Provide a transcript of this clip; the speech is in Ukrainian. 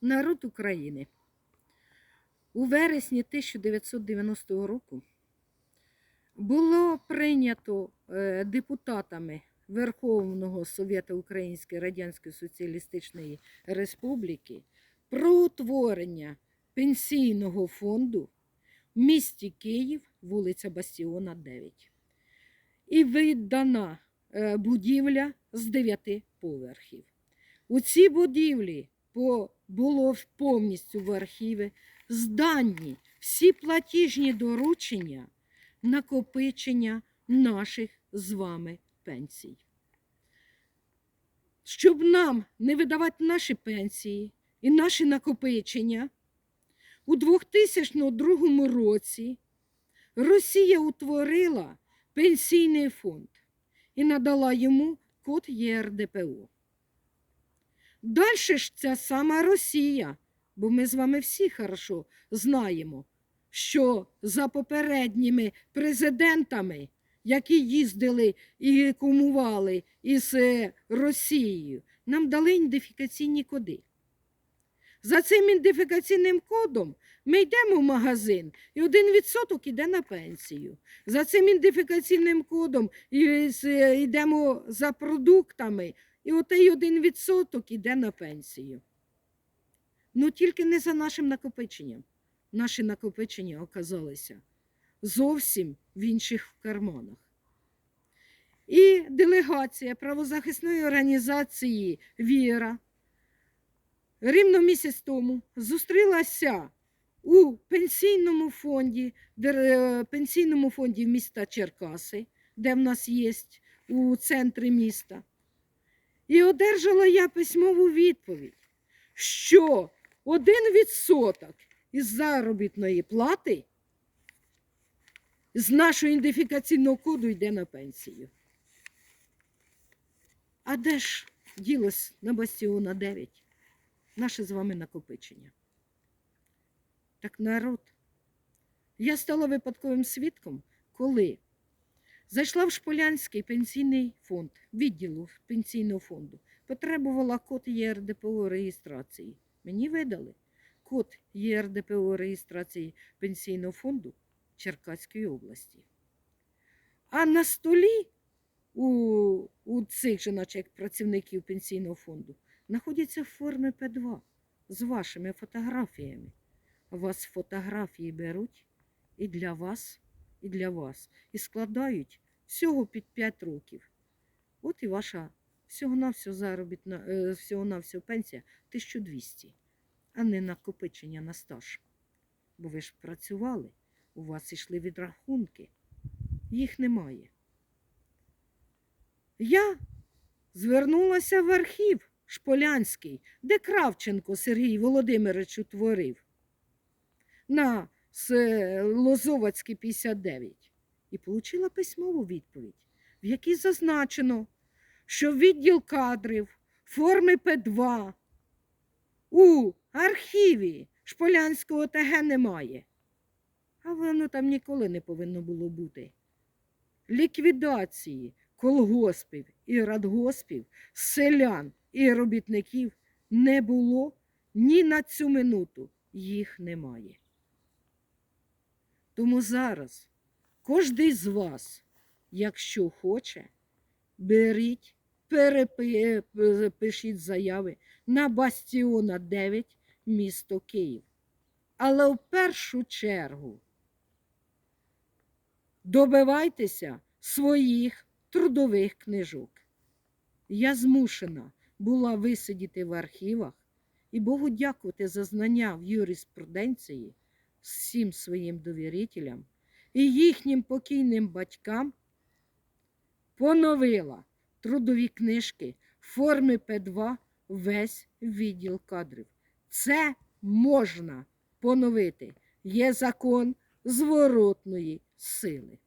народ України. У вересні 1990 року було прийнято е, депутатами Верховного Совєту Української Радянської Соціалістичної Республіки про утворення пенсійного фонду в місті Київ, вулиця Бастіона, 9. І видана е, будівля з дев'яти поверхів. У цій будівлі було повністю в архіві здані всі платіжні доручення накопичення наших з вами пенсій. Щоб нам не видавати наші пенсії і наші накопичення, у 2002 році Росія утворила пенсійний фонд і надала йому код ЄРДПО. Далі ж ця сама Росія, бо ми з вами всі хорошо знаємо, що за попередніми президентами, які їздили і кумували із е, Росією, нам дали ідентифікаційні коди. За цим ідентифікаційним кодом ми йдемо в магазин, і один відсоток іде на пенсію. За цим ідентифікаційним кодом йдемо за продуктами, і отей один відсоток іде на пенсію. Ну тільки не за нашим накопиченням. Наші накопичення оказалися зовсім в інших карманах. І делегація правозахисної організації Віра рівно місяць тому зустрілася у пенсійному фонді, е, пенсійному фонді міста Черкаси, де в нас є у центрі міста. І одержала я письмову відповідь, що один відсоток із заробітної плати з нашого ідентифікаційного коду йде на пенсію. А де ж ділось на Бастіона 9? Наше з вами накопичення. Так народ. Я стала випадковим свідком, коли зайшла в Шполянський пенсійний фонд, відділу пенсійного фонду, потребувала код ЄРДПО реєстрації. Мені видали код ЄРДПО реєстрації пенсійного фонду Черкаської області. А на столі у, у цих же, працівників пенсійного фонду, знаходяться форми П2 з вашими фотографіями. Вас фотографії беруть і для вас, і для вас, і складають всього під 5 років. От і ваша всього-навсього заробітна, е, всього-навсього пенсія 1200, а не накопичення на стаж. Бо ви ж працювали, у вас йшли відрахунки, їх немає. Я звернулася в архів Шполянський, де Кравченко Сергій Володимирович утворив на С- Лозовацькій 59 і отримала письмову відповідь, в якій зазначено, що відділ кадрів форми П2 у архіві Шполянського ТГ немає. А воно там ніколи не повинно було бути. Ліквідації колгоспів і радгоспів, селян і робітників не було ні на цю минуту. Їх немає. Тому зараз кожний з вас, якщо хоче, беріть, перепи- пишіть заяви на Бастіона 9, місто Київ. Але в першу чергу добивайтеся своїх трудових книжок. Я змушена була висидіти в архівах і Богу дякувати за знання в юриспруденції всім своїм довірителям і їхнім покійним батькам поновила трудові книжки форми П2 весь відділ кадрів. Це можна поновити. Є закон зворотної сили.